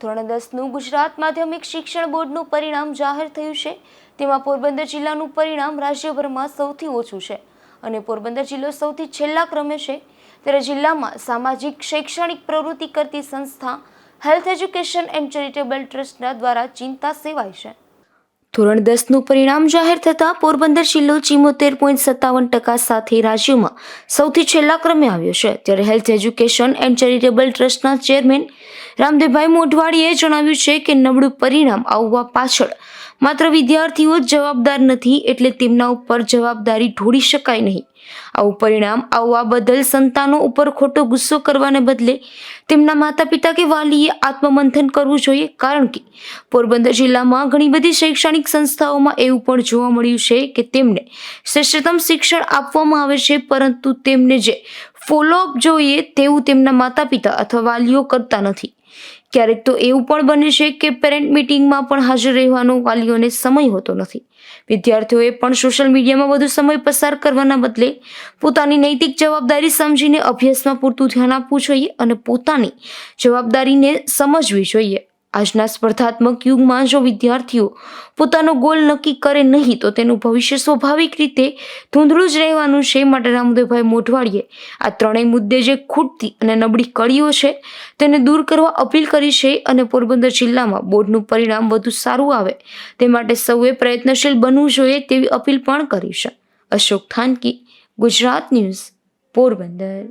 ધોરણ દસનું ગુજરાત માધ્યમિક શિક્ષણ બોર્ડનું પરિણામ જાહેર થયું છે. તેમાં પોરબંદર જિલ્લાનું પરિણામ રાજ્યભરમાં સૌથી ઓછું છે અને પોરબંદર જિલ્લો સૌથી છેલ્લા ક્રમે છે. ત્યારે જિલ્લામાં સામાજિક, શૈક્ષણિક પ્રવૃત્તિ કરતી સંસ્થા હેલ્થ એજ્યુકેશન એન્ડ ચેરિટેબલ ટ્રસ્ટના દ્વારા ચિંતા સેવાય છે. ધોરણ દસનું પરિણામ જાહેર થતાં પોરબંદર જિલ્લો ચિમોતેર પોઈન્ટ સત્તાવન ટકા સાથે રાજ્યમાં સૌથી છેલ્લા ક્રમે આવ્યો છે. ત્યારે હેલ્થ એજ્યુકેશન એન્ડ ચેરિટેબલ ટ્રસ્ટના ચેરમેન રામદેવભાઈ મોઢવાડીએ જણાવ્યું છે કે નબળું પરિણામ આવવા પાછળ માત્ર વિદ્યાર્થીઓ જ જવાબદાર નથી એટલે તેમના ઉપર જવાબદારી ઢોળી શકાય નહીં. આવું પરિણામ આવવા બદલ સંતાનો ઉપર ખોટો ગુસ્સો કરવાને બદલે તેમના માતા પિતા કે વાલીએ આત્મમંથન કરવું જોઈએ કારણ કે પોરબંદર જિલ્લામાં ઘણી બધી શૈક્ષણિક સંસ્થાઓમાં એવું પણ જોવા મળ્યું છે કે તેમને શ્રેષ્ઠતમ શિક્ષણ આપવામાં આવે છે પરંતુ તેમને જે ફોલોઅપ જોઈએ તેવું તેમના માતા પિતા અથવા વાલીઓ કરતા નથી. ક્યારેક તો એવું પણ બને છે કે પેરેન્ટ મિટિંગમાં પણ હાજર રહેવાનો વાલીઓને સમય હોતો નથી. વિદ્યાર્થીઓએ પણ સોશિયલ મીડિયામાં વધુ સમય પસાર કરવાના બદલે પોતાની નૈતિક જવાબદારી સમજીને અભ્યાસમાં પૂરતું ધ્યાન આપવું જોઈએ અને પોતાની જવાબદારીને સમજવી જોઈએ. આજના સ્પર્ધાત્મક યુગમાં જો વિદ્યાર્થીઓ પોતાનો ગોલ નક્કી કરે નહીં, તો તેનું ભવિષ્ય સ્વાભાવિક રીતે ધૂંધળું જ રહેવાનું છે. માટે રામદેવભાઈ મોઢવાડીએ આ ત્રણેય મુદ્દે જે ખૂટતી અને નબળી કડીઓ છે, તેને દૂર કરવા અપીલ કરી છે અને પોરબંદર જિલ્લામાં બોર્ડનું પરિણામ વધુ સારું આવે તે માટે સૌએ પ્રયત્નશીલ બનવું જોઈએ તેવી અપીલ પણ કરી છે. અશોક થાનકી, ગુજરાત ન્યૂઝ, પોરબંદર.